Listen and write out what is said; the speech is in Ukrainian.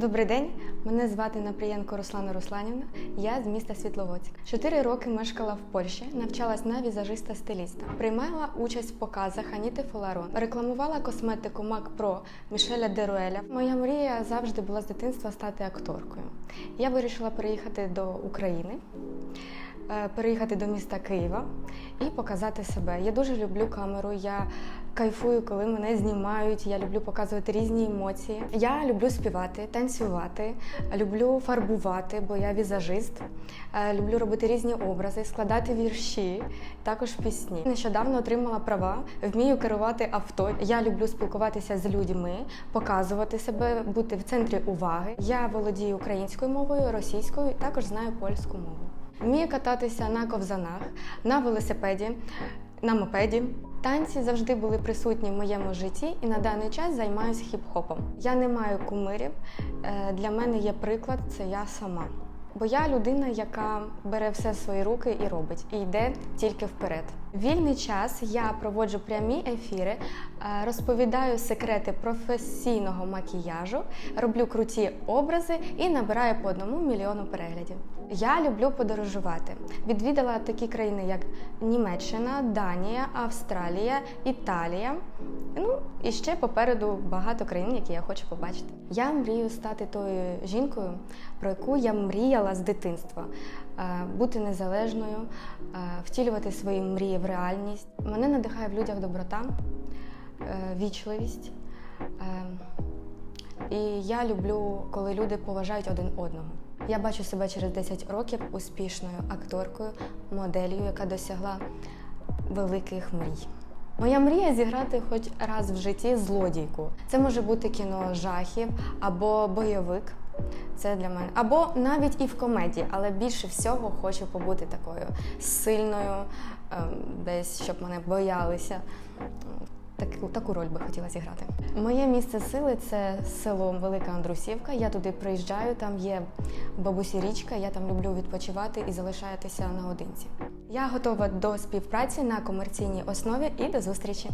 Добрий день, мене звати Напрієнко Руслана Русланівна. Я з міста Світловодськ. Чотири роки мешкала в Польщі, навчалась на візажиста-стиліста. Приймала участь в показах Аніти Фоларон, рекламувала косметику Мак Про Мішеля Деруеля. Моя мрія завжди була з дитинства стати акторкою. Я вирішила переїхати до України. Е, Переїхати до міста Києва і показати себе. Я дуже люблю камеру. Я кайфую, коли мене знімають. Я люблю показувати різні емоції. Я люблю співати, танцювати, люблю фарбувати, бо я візажист. Е, Люблю робити різні образи, складати вірші, також пісні. Нещодавно отримала права, вмію керувати авто. Я люблю спілкуватися з людьми, показувати себе, бути в центрі уваги. Я володію українською мовою, російською, також знаю польську мову. Вмію кататися на ковзанах, на велосипеді, на мопеді. Танці завжди були присутні в моєму житті і на даний час займаюся хіп-хопом. Я не маю кумирів. Е, Для мене є приклад це я сама. Бо я людина, яка бере все в свої руки і робить, і йде тільки вперед. Вільний час я проводжу прямі ефіри, е, розповідаю секрети професійного макіяжу, роблю круті образи і набираю по одному мільйону переглядів. Я люблю подорожувати. Відвідала такі країни, як Німеччина, Данія, Австралія, Італія. Ну і ще попереду багато країн, які я хочу побачити. Я мрію стати тою жінкою, про яку я мріяла з дитинства, Е, бути незалежною, е, втілювати свої мрії в реальність. Мене надихає в людях доброта, е, вічливість. І я люблю, коли люди поважають один одного. Я бачу себе через 10 років успішною акторкою, моделлю, яка досягла великих мрій. Моя мрія зіграти хоч раз в житті злодійку. Це може бути кіно жахів або бойовик. Це для мене. Або навіть і в комедії, але більше всього хочу побути такою сильною, ем, десь щоб мене боялися. Таку, таку роль би хотіла зіграти. Моє місце сили це село Велика Андрусівка. Я туди приїжджаю, там є бабусі річка, я там люблю відпочивати і залишатися наодинці. Я готова до співпраці на комерційній основі і до зустрічі.